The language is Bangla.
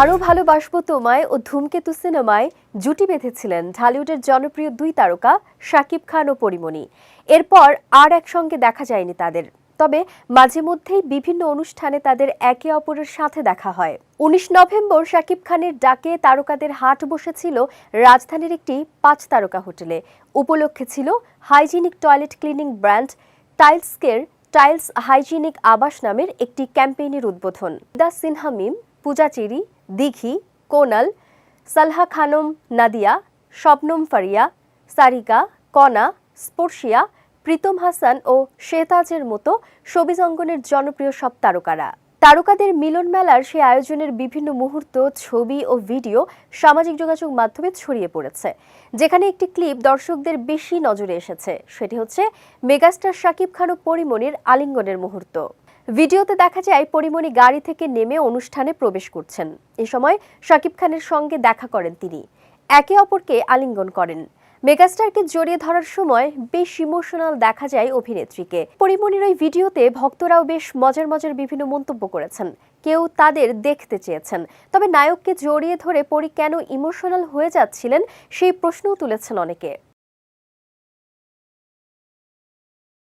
আরও ভালোবাসবো তোমায় ও ধূমকেতু সিনেমায় জুটি বেঁধেছিলেন ঢালিউডের জনপ্রিয় দুই তারকা শাকিব খান ও পরিমণি। এরপর আর একসঙ্গে দেখা যায়নি তাদের। তবে মাঝে মধ্যেই বিভিন্ন অনুষ্ঠানে তাদের একে অপরের সাথে দেখা হয়। উনিশ নভেম্বর শাকিব খানের ডাকে তারকাদের হাট বসেছিল রাজধানীর একটি পাঁচ তারকা হোটেলে। উপলক্ষে ছিল হাইজিনিক টয়লেট ক্লিনিং ব্র্যান্ড টাইলসকের টাইলস হাইজিনিক আবাস নামের একটি ক্যাম্পেইনের উদ্বোধন। দা সিনহা মিম, পূজা চিরি, দিঘি, কোনাল, সালহা খানম, নাদিয়া শবনম ফারিয়া, সারিকা, কনা, স্পর্শিয়া, প্রীতম হাসান ও শেতাজের মতো সবিজ অঙ্গনের জনপ্রিয় সব তারকারা। তারকাদের মিলন মেলার সেই আয়োজনের বিভিন্ন মুহূর্ত, ছবি ও ভিডিও সামাজিক যোগাযোগ মাধ্যমে ছড়িয়ে পড়েছে। যেখানে একটি ক্লিপ দর্শকদের বেশি নজরে এসেছে। সেটি হচ্ছে মেগাস্টার শাকিব খান ও পরিমণির আলিঙ্গনের মুহূর্ত। ভিডিওতে দেখা যায় পরিমণি গাড়ি থেকে নেমে অনুষ্ঠানে প্রবেশ করছেন। এ সময় শাকিব খানের সঙ্গে দেখা করেন তিনি। একে অপরকে আলিঙ্গন করেন। মেগাস্টারকে জড়িয়ে ধরার সময় বেশ ইমোশনাল দেখা যায় অভিনেত্রীকে। পরিমণির ওই ভিডিওতে ভক্তরাও বেশ মজার মজার বিভিন্ন মন্তব্য করেছেন। কেউ তাদের দেখতে চেয়েছেন। তবে নায়ককে জড়িয়ে ধরে পরি কেন ইমোশনাল হয়ে যাচ্ছিলেন সেই প্রশ্নও তুলেছেন অনেকে।